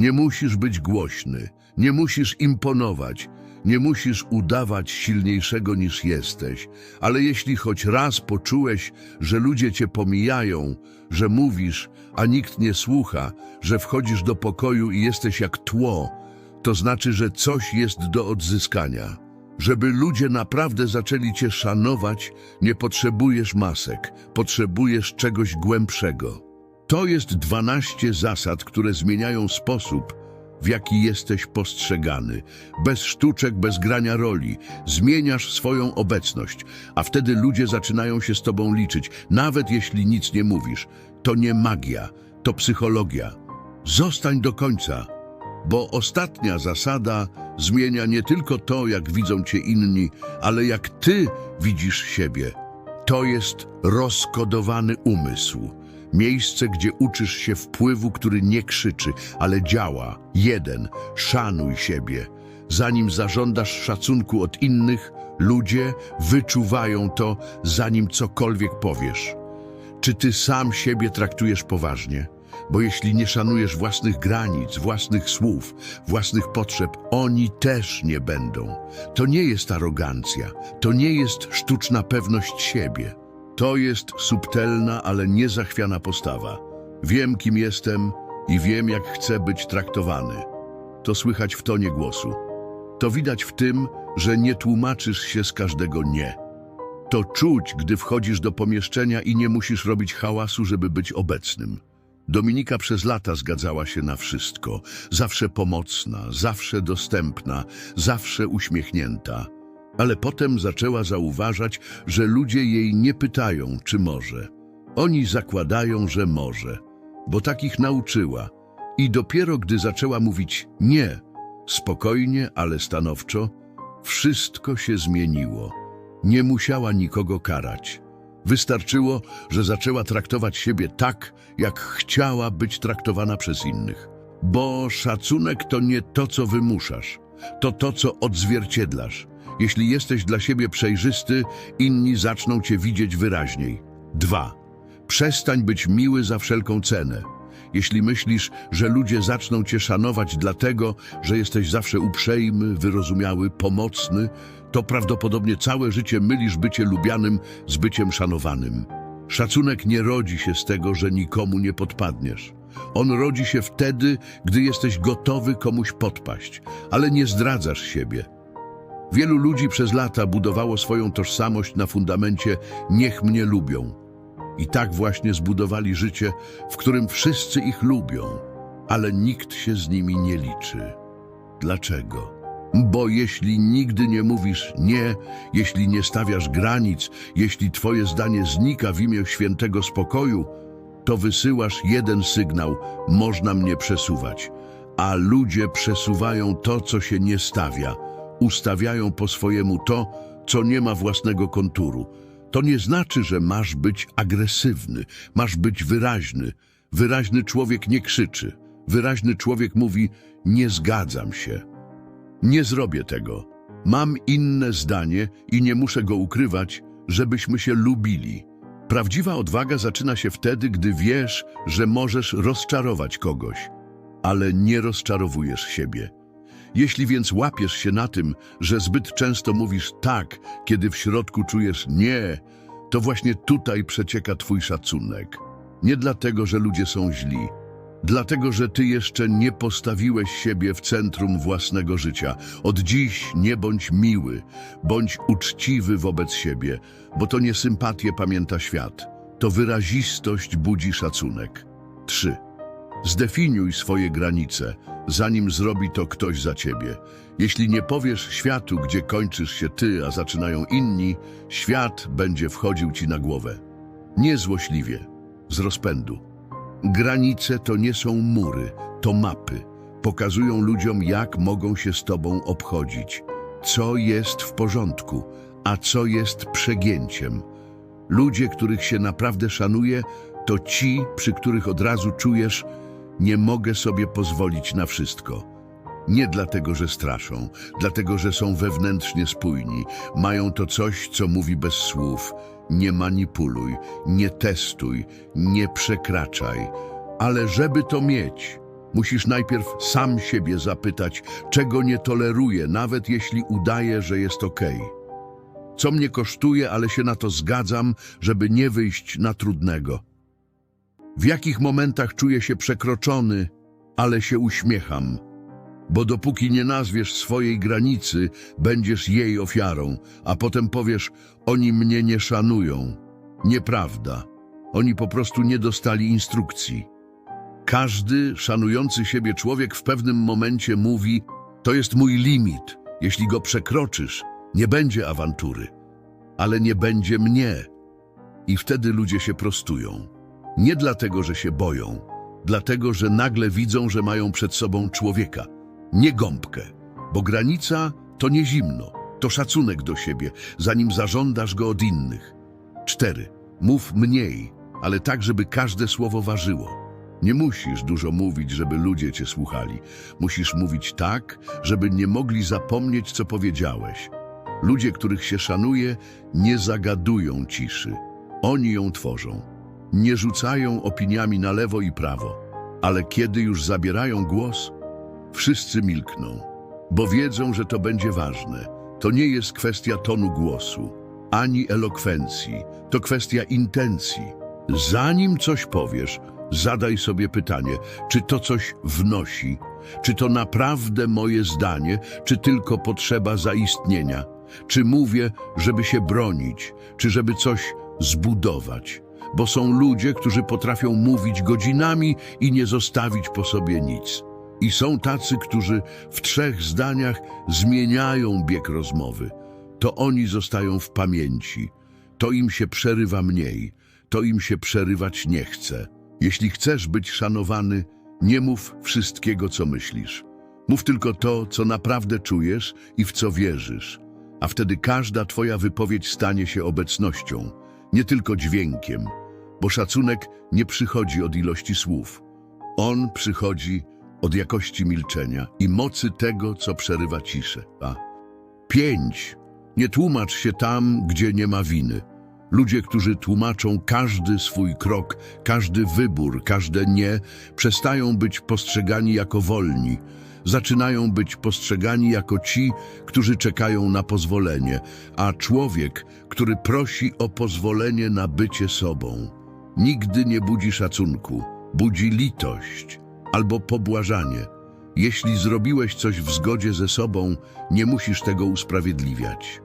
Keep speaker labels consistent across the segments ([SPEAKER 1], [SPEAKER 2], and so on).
[SPEAKER 1] Nie musisz być głośny, nie musisz imponować, nie musisz udawać silniejszego niż jesteś, ale jeśli choć raz poczułeś, że ludzie cię pomijają, że mówisz, a nikt nie słucha, że wchodzisz do pokoju i jesteś jak tło, to znaczy, że coś jest do odzyskania. Żeby ludzie naprawdę zaczęli cię szanować, nie potrzebujesz masek, potrzebujesz czegoś głębszego. To jest 12 zasad, które zmieniają sposób, w jaki jesteś postrzegany. Bez sztuczek, bez grania roli. Zmieniasz swoją obecność, a wtedy ludzie zaczynają się z tobą liczyć, nawet jeśli nic nie mówisz. To nie magia, to psychologia. Zostań do końca, bo ostatnia zasada zmienia nie tylko to, jak widzą cię inni, ale jak ty widzisz siebie. To jest rozkodowany umysł. Miejsce, gdzie uczysz się wpływu, który nie krzyczy, ale działa. Jeden, szanuj siebie. Zanim zażądasz szacunku od innych, ludzie wyczuwają to, zanim cokolwiek powiesz. Czy ty sam siebie traktujesz poważnie? Bo jeśli nie szanujesz własnych granic, własnych słów, własnych potrzeb, oni też nie będą. To nie jest arogancja, to nie jest sztuczna pewność siebie. To jest subtelna, ale niezachwiana postawa. Wiem, kim jestem i wiem, jak chcę być traktowany. To słychać w tonie głosu. To widać w tym, że nie tłumaczysz się z każdego nie. To czuć, gdy wchodzisz do pomieszczenia i nie musisz robić hałasu, żeby być obecnym. Dominika przez lata zgadzała się na wszystko. Zawsze pomocna, zawsze dostępna, zawsze uśmiechnięta. Ale potem zaczęła zauważać, że ludzie jej nie pytają, czy może. Oni zakładają, że może, bo takich nauczyła. I dopiero gdy zaczęła mówić nie, spokojnie, ale stanowczo, wszystko się zmieniło. Nie musiała nikogo karać. Wystarczyło, że zaczęła traktować siebie tak, jak chciała być traktowana przez innych. Bo szacunek to nie to, co wymuszasz, to to, co odzwierciedlasz. Jeśli jesteś dla siebie przejrzysty, inni zaczną cię widzieć wyraźniej. 2. Przestań być miły za wszelką cenę. Jeśli myślisz, że ludzie zaczną cię szanować dlatego, że jesteś zawsze uprzejmy, wyrozumiały, pomocny, to prawdopodobnie całe życie mylisz bycie lubianym z byciem szanowanym. Szacunek nie rodzi się z tego, że nikomu nie podpadniesz. On rodzi się wtedy, gdy jesteś gotowy komuś podpaść, ale nie zdradzasz siebie. Wielu ludzi przez lata budowało swoją tożsamość na fundamencie niech mnie lubią. I tak właśnie zbudowali życie, w którym wszyscy ich lubią, ale nikt się z nimi nie liczy. Dlaczego? Bo jeśli nigdy nie mówisz nie, jeśli nie stawiasz granic, jeśli twoje zdanie znika w imię świętego spokoju, to wysyłasz jeden sygnał, można mnie przesuwać. A ludzie przesuwają to, co się nie stawia, ustawiają po swojemu to, co nie ma własnego konturu. To nie znaczy, że masz być agresywny, masz być wyraźny. Wyraźny człowiek nie krzyczy. Wyraźny człowiek mówi, nie zgadzam się. Nie zrobię tego. Mam inne zdanie i nie muszę go ukrywać, żebyśmy się lubili. Prawdziwa odwaga zaczyna się wtedy, gdy wiesz, że możesz rozczarować kogoś, ale nie rozczarowujesz siebie. Jeśli więc łapiesz się na tym, że zbyt często mówisz tak, kiedy w środku czujesz nie, to właśnie tutaj przecieka twój szacunek. Nie dlatego, że ludzie są źli, Dlatego, że ty jeszcze nie postawiłeś siebie w centrum własnego życia. Od dziś nie bądź miły, bądź uczciwy wobec siebie, bo to nie sympatię pamięta świat, to wyrazistość budzi szacunek. 3. Zdefiniuj swoje granice, zanim zrobi to ktoś za ciebie. Jeśli nie powiesz światu, gdzie kończysz się ty, a zaczynają inni, świat będzie wchodził ci na głowę. Nie złośliwie, z rozpędu. Granice to nie są mury, to mapy. Pokazują ludziom, jak mogą się z tobą obchodzić, co jest w porządku, a co jest przegięciem. Ludzie, których się naprawdę szanuje, to ci, przy których od razu czujesz, nie mogę sobie pozwolić na wszystko. Nie dlatego, że straszą, dlatego, że są wewnętrznie spójni, mają to coś, co mówi bez słów. Nie manipuluj, nie testuj, nie przekraczaj, ale żeby to mieć, Musisz najpierw sam siebie zapytać, czego nie toleruję, nawet jeśli udaję, że jest okej. Co mnie kosztuje, ale się na to zgadzam, żeby nie wyjść na trudnego. W jakich momentach czuję się przekroczony, ale się uśmiecham. Bo dopóki nie nazwiesz swojej granicy, będziesz jej ofiarą, a potem powiesz, oni mnie nie szanują. Nieprawda. Oni po prostu nie dostali instrukcji. Każdy szanujący siebie człowiek w pewnym momencie mówi: To jest mój limit. Jeśli go przekroczysz, nie będzie awantury, ale nie będzie mnie. I wtedy ludzie się prostują. Nie dlatego, że się boją, dlatego, że nagle widzą, że mają przed sobą człowieka, nie gąbkę. Bo granica to nie zimno, to szacunek do siebie, zanim zażądasz go od innych. 4. Mów mniej, ale tak, żeby każde słowo ważyło. Nie musisz dużo mówić, żeby ludzie cię słuchali. Musisz mówić tak, żeby nie mogli zapomnieć, co powiedziałeś. Ludzie, których się szanuje, nie zagadują ciszy. Oni ją tworzą. Nie rzucają opiniami na lewo i prawo. Ale kiedy już zabierają głos, wszyscy milkną, bo wiedzą, że to będzie ważne. To nie jest kwestia tonu głosu, ani elokwencji. To kwestia intencji. Zanim coś powiesz, zadaj sobie pytanie, czy to coś wnosi, czy to naprawdę moje zdanie, czy tylko potrzeba zaistnienia, czy mówię, żeby się bronić, czy żeby coś zbudować. Bo są ludzie, którzy potrafią mówić godzinami i nie zostawić po sobie nic. I są tacy, którzy w trzech zdaniach zmieniają bieg rozmowy. To oni zostają w pamięci. To im się przerywa mniej, to im się przerywać nie chce. Jeśli chcesz być szanowany, nie mów wszystkiego, co myślisz. Mów tylko to, co naprawdę czujesz i w co wierzysz. A wtedy każda twoja wypowiedź stanie się obecnością, nie tylko dźwiękiem, bo szacunek nie przychodzi od ilości słów. On przychodzi od jakości milczenia i mocy tego, co przerywa ciszę. A. Pięć. Nie tłumacz się tam, gdzie nie ma winy. Ludzie, którzy tłumaczą każdy swój krok, każdy wybór, każde nie, przestają być postrzegani jako wolni. Zaczynają być postrzegani jako ci, którzy czekają na pozwolenie, a człowiek, który prosi o pozwolenie na bycie sobą, nigdy nie budzi szacunku, budzi litość albo pobłażanie. Jeśli zrobiłeś coś w zgodzie ze sobą, nie musisz tego usprawiedliwiać.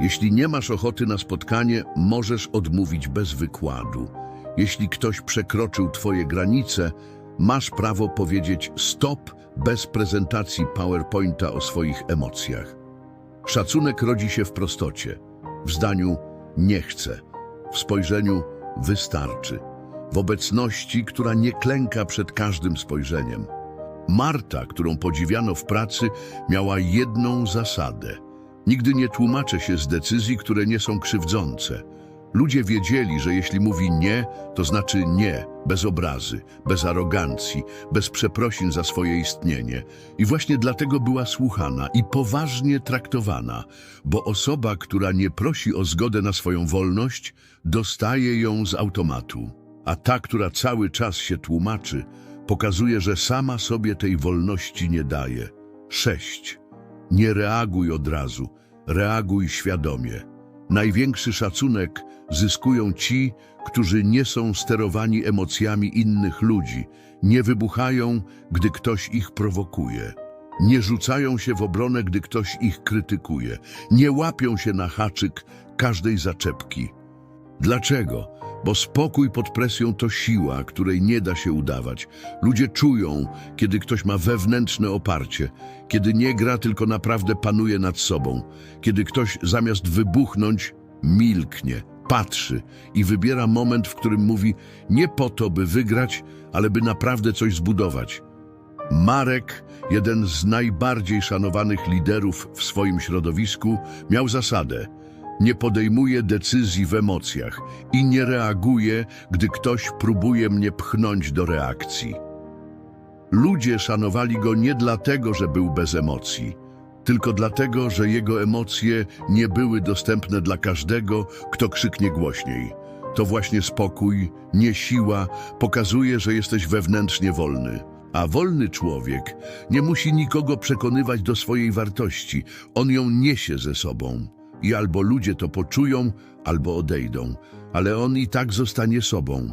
[SPEAKER 1] Jeśli nie masz ochoty na spotkanie, możesz odmówić bez wykładu. Jeśli ktoś przekroczył twoje granice, masz prawo powiedzieć stop bez prezentacji PowerPointa o swoich emocjach. Szacunek rodzi się w prostocie, w zdaniu nie chcę, w spojrzeniu wystarczy, w obecności, która nie klęka przed każdym spojrzeniem. Marta, którą podziwiano w pracy, miała jedną zasadę – Nigdy nie tłumaczę się z decyzji, które nie są krzywdzące. Ludzie wiedzieli, że jeśli mówi nie, to znaczy nie, bez obrazy, bez arogancji, bez przeprosin za swoje istnienie. I właśnie dlatego była słuchana i poważnie traktowana, bo osoba, która nie prosi o zgodę na swoją wolność, dostaje ją z automatu. A ta, która cały czas się tłumaczy, pokazuje, że sama sobie tej wolności nie daje. Sześć. Nie reaguj od razu, reaguj świadomie. Największy szacunek zyskują ci, którzy nie są sterowani emocjami innych ludzi, nie wybuchają, gdy ktoś ich prowokuje, nie rzucają się w obronę, gdy ktoś ich krytykuje, nie łapią się na haczyk każdej zaczepki. Dlaczego? Bo spokój pod presją to siła, której nie da się udawać. Ludzie czują, kiedy ktoś ma wewnętrzne oparcie, kiedy nie gra, tylko naprawdę panuje nad sobą, kiedy ktoś zamiast wybuchnąć, milknie, patrzy i wybiera moment, w którym mówi nie po to, by wygrać, ale by naprawdę coś zbudować. Marek, jeden z najbardziej szanowanych liderów w swoim środowisku, miał zasadę – nie podejmuje decyzji w emocjach i nie reaguje, gdy ktoś próbuje mnie pchnąć do reakcji. Ludzie szanowali go nie dlatego, że był bez emocji, tylko dlatego, że jego emocje nie były dostępne dla każdego, kto krzyknie głośniej. To właśnie spokój, nie siła, pokazuje, że jesteś wewnętrznie wolny. A wolny człowiek nie musi nikogo przekonywać do swojej wartości. On ją niesie ze sobą. I albo ludzie to poczują, albo odejdą, ale on i tak zostanie sobą.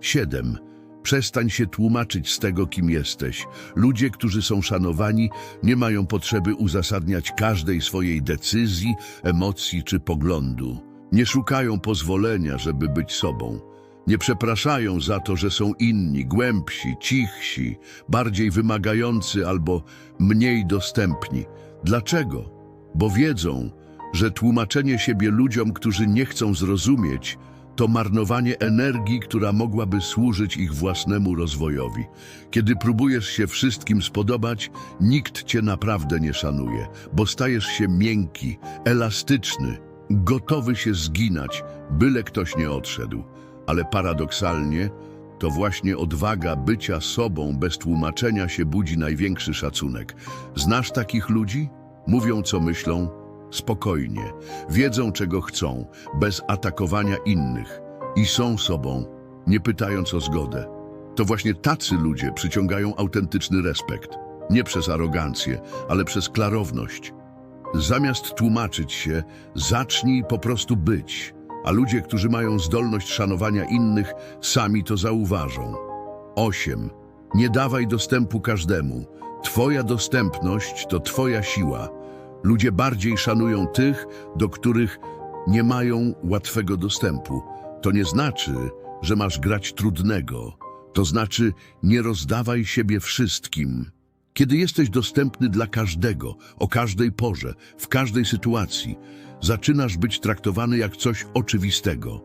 [SPEAKER 1] 7. Przestań się tłumaczyć z tego, kim jesteś. Ludzie, którzy są szanowani, nie mają potrzeby uzasadniać każdej swojej decyzji, emocji czy poglądu. Nie szukają pozwolenia, żeby być sobą. Nie przepraszają za to, że są inni, głębsi, cichsi, bardziej wymagający albo mniej dostępni. Dlaczego? Bo wiedzą, że tłumaczenie siebie ludziom, którzy nie chcą zrozumieć, to marnowanie energii, która mogłaby służyć ich własnemu rozwojowi. Kiedy próbujesz się wszystkim spodobać, nikt cię naprawdę nie szanuje, bo stajesz się miękki, elastyczny, gotowy się zginać, byle ktoś nie odszedł. Ale paradoksalnie, to właśnie odwaga bycia sobą bez tłumaczenia się budzi największy szacunek. Znasz takich ludzi? Mówią, co myślą, spokojnie, wiedzą, czego chcą, bez atakowania innych i są sobą, nie pytając o zgodę. To właśnie tacy ludzie przyciągają autentyczny respekt, nie przez arogancję, ale przez klarowność. Zamiast tłumaczyć się, zacznij po prostu być, a ludzie, którzy mają zdolność szanowania innych, sami to zauważą. 8. Nie dawaj dostępu każdemu. Twoja dostępność to Twoja siła. Ludzie bardziej szanują tych, do których nie mają łatwego dostępu. To nie znaczy, że masz grać trudnego. To znaczy, nie rozdawaj siebie wszystkim. Kiedy jesteś dostępny dla każdego, o każdej porze, w każdej sytuacji, zaczynasz być traktowany jak coś oczywistego.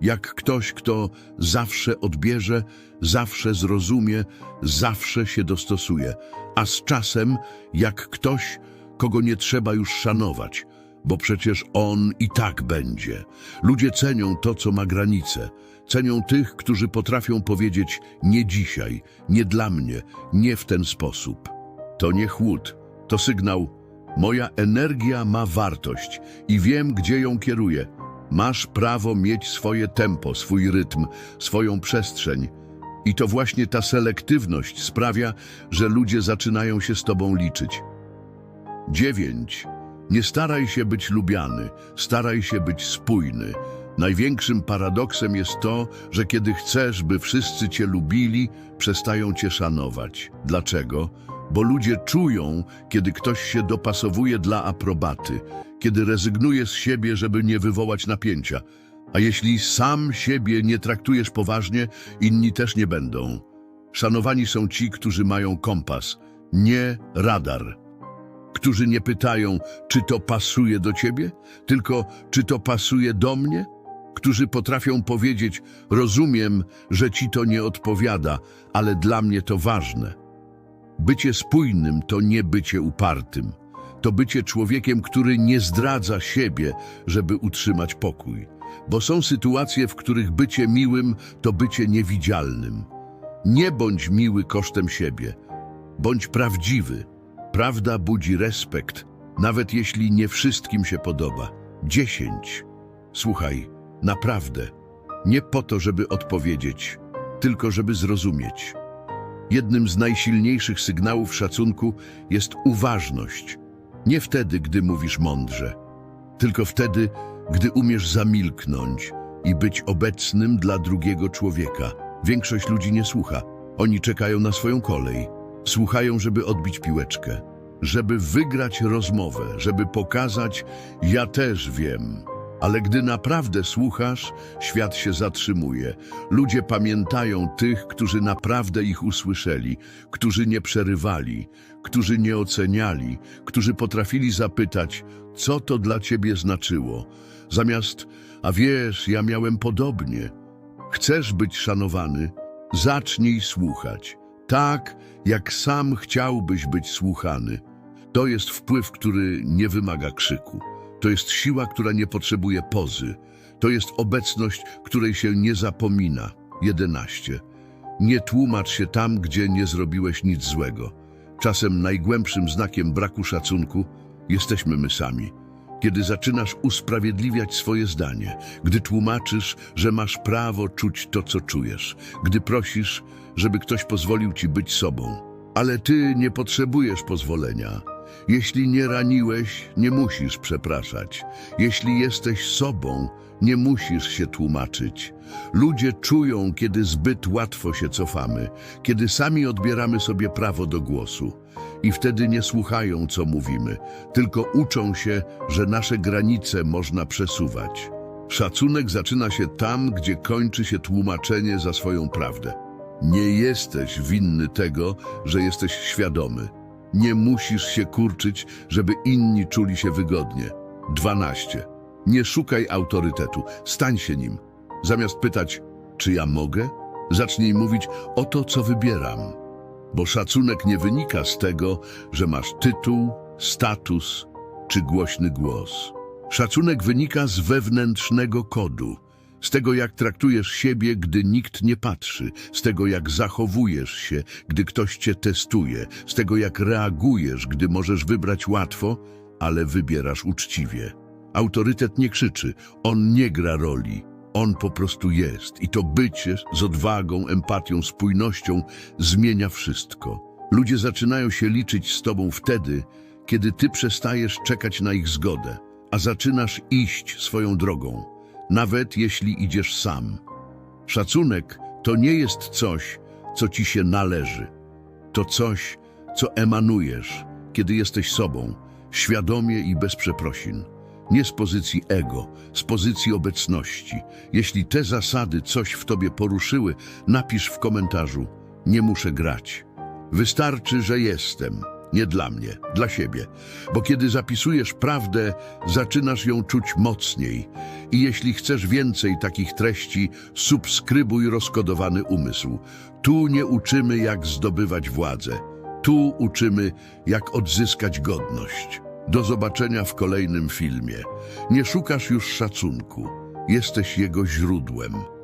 [SPEAKER 1] Jak ktoś, kto zawsze odbierze, zawsze zrozumie, zawsze się dostosuje. A z czasem, jak ktoś, kogo nie trzeba już szanować, bo przecież on i tak będzie. Ludzie cenią to, co ma granice. Cenią tych, którzy potrafią powiedzieć nie dzisiaj, nie dla mnie, nie w ten sposób. To nie chłód, to sygnał moja energia ma wartość i wiem, gdzie ją kieruję. Masz prawo mieć swoje tempo, swój rytm, swoją przestrzeń. I to właśnie ta selektywność sprawia, że ludzie zaczynają się z tobą liczyć. 9. Nie staraj się być lubiany, staraj się być spójny. Największym paradoksem jest to, że kiedy chcesz, by wszyscy cię lubili, przestają cię szanować. Dlaczego? Bo ludzie czują, kiedy ktoś się dopasowuje dla aprobaty, kiedy rezygnuje z siebie, żeby nie wywołać napięcia. A jeśli sam siebie nie traktujesz poważnie, inni też nie będą. Szanowani są ci, którzy mają kompas, nie radar którzy nie pytają, czy to pasuje do ciebie, tylko czy to pasuje do mnie? Którzy potrafią powiedzieć, rozumiem, że ci to nie odpowiada, ale dla mnie to ważne. Bycie spójnym to nie bycie upartym. To bycie człowiekiem, który nie zdradza siebie, żeby utrzymać pokój. Bo są sytuacje, w których bycie miłym to bycie niewidzialnym. Nie bądź miły kosztem siebie. Bądź prawdziwy. Prawda budzi respekt, nawet jeśli nie wszystkim się podoba. 10. Słuchaj, naprawdę. Nie po to, żeby odpowiedzieć, tylko żeby zrozumieć. Jednym z najsilniejszych sygnałów szacunku jest uważność. Nie wtedy, gdy mówisz mądrze, tylko wtedy, gdy umiesz zamilknąć i być obecnym dla drugiego człowieka. Większość ludzi nie słucha. Oni czekają na swoją kolej. Słuchają, żeby odbić piłeczkę, żeby wygrać rozmowę, żeby pokazać, ja też wiem. Ale gdy naprawdę słuchasz, świat się zatrzymuje. Ludzie pamiętają tych, którzy naprawdę ich usłyszeli, którzy nie przerywali, którzy nie oceniali, którzy potrafili zapytać, co to dla ciebie znaczyło. Zamiast, a wiesz, ja miałem podobnie. Chcesz być szanowany? Zacznij słuchać. Tak, jak sam chciałbyś być słuchany. To jest wpływ, który nie wymaga krzyku. To jest siła, która nie potrzebuje pozy. To jest obecność, której się nie zapomina. 11. Nie tłumacz się tam, gdzie nie zrobiłeś nic złego. Czasem najgłębszym znakiem braku szacunku jesteśmy my sami. Kiedy zaczynasz usprawiedliwiać swoje zdanie, gdy tłumaczysz, że masz prawo czuć to, co czujesz, gdy prosisz, żeby ktoś pozwolił ci być sobą. Ale ty nie potrzebujesz pozwolenia. Jeśli nie raniłeś, nie musisz przepraszać. Jeśli jesteś sobą, nie musisz się tłumaczyć. Ludzie czują, kiedy zbyt łatwo się cofamy, kiedy sami odbieramy sobie prawo do głosu. I wtedy nie słuchają, co mówimy, tylko uczą się, że nasze granice można przesuwać. Szacunek zaczyna się tam, gdzie kończy się tłumaczenie za swoją prawdę. Nie jesteś winny tego, że jesteś świadomy. Nie musisz się kurczyć, żeby inni czuli się wygodnie. 12. Nie szukaj autorytetu, stań się nim. Zamiast pytać, czy ja mogę, zacznij mówić o to, co wybieram. Bo szacunek nie wynika z tego, że masz tytuł, status czy głośny głos. Szacunek wynika z wewnętrznego kodu, z tego jak traktujesz siebie, gdy nikt nie patrzy, z tego jak zachowujesz się, gdy ktoś cię testuje, z tego jak reagujesz, gdy możesz wybrać łatwo, ale wybierasz uczciwie. Autorytet nie krzyczy, on nie gra roli, on po prostu jest. I to bycie z odwagą, empatią, spójnością zmienia wszystko. Ludzie zaczynają się liczyć z tobą wtedy, kiedy ty przestajesz czekać na ich zgodę, a zaczynasz iść swoją drogą, nawet jeśli idziesz sam. Szacunek to nie jest coś, co ci się należy. To coś, co emanujesz, kiedy jesteś sobą, świadomie i bez przeprosin. Nie z pozycji ego, z pozycji obecności. Jeśli te zasady coś w tobie poruszyły, napisz w komentarzu: Nie muszę grać. Wystarczy, że jestem. Nie dla mnie, dla siebie. Bo kiedy zapisujesz prawdę, zaczynasz ją czuć mocniej. I jeśli chcesz więcej takich treści, subskrybuj rozkodowany umysł. Tu nie uczymy, jak zdobywać władzę. Tu uczymy, jak odzyskać godność. Do zobaczenia w kolejnym filmie. Nie szukasz już szacunku. Jesteś jego źródłem.